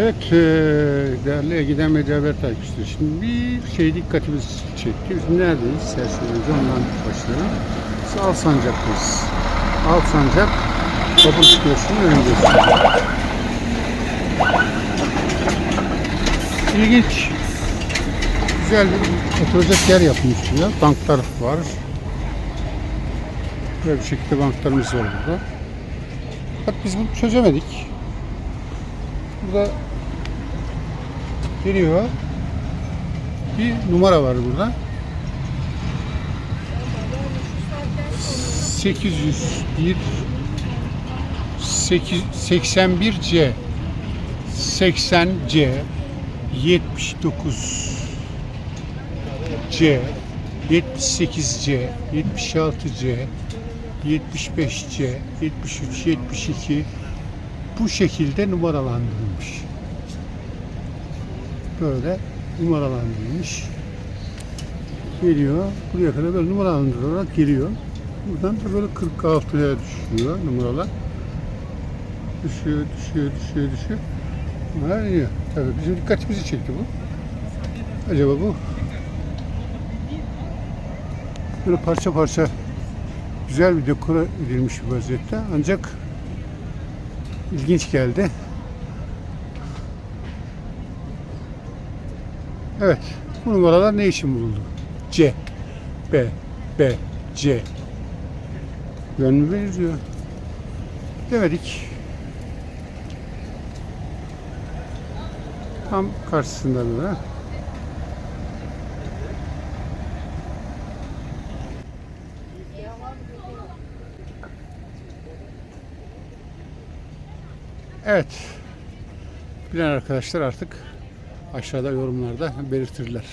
Evet, eee, değerli Ege'den Medya Haber takipçileri. Şimdi bir şey dikkatimizi çekti. Biz neredeyiz? Serseriyiz. Ondan başlayalım. Biz Alsancak'tayız. Alsancak Vapur Çıkıyorsu'nun önündeyiz. İlginç. Güzel bir oturacak yer yapmış buraya. Banklar var. Böyle bir şekilde banklarımız var burada. Bak biz bunu çözemedik. Burada geliyor. Bir numara var burada. 801 8 81C 80C 79 C 78C 76C 75C 73 72 bu şekilde numaralandırılmış. Böyle numaralandırılmış. Geliyor. Buraya kadar böyle numaralandırılarak geliyor. Buradan da böyle 46'ya düşüyor numaralar. Düşüyor, düşüyor, düşüyor, düşüyor. Bunlar iniyor. Tabii bizim dikkatimizi çekti bu. Acaba bu böyle parça parça güzel bir dekora edilmiş bir vaziyette. Ancak ilginç geldi. Evet. Bu numaralar ne için bulundu? C, B, B, C. Verir diyor. Demedik. Tam karşısında böyle. Evet. Bilen arkadaşlar artık aşağıda yorumlarda belirtirler.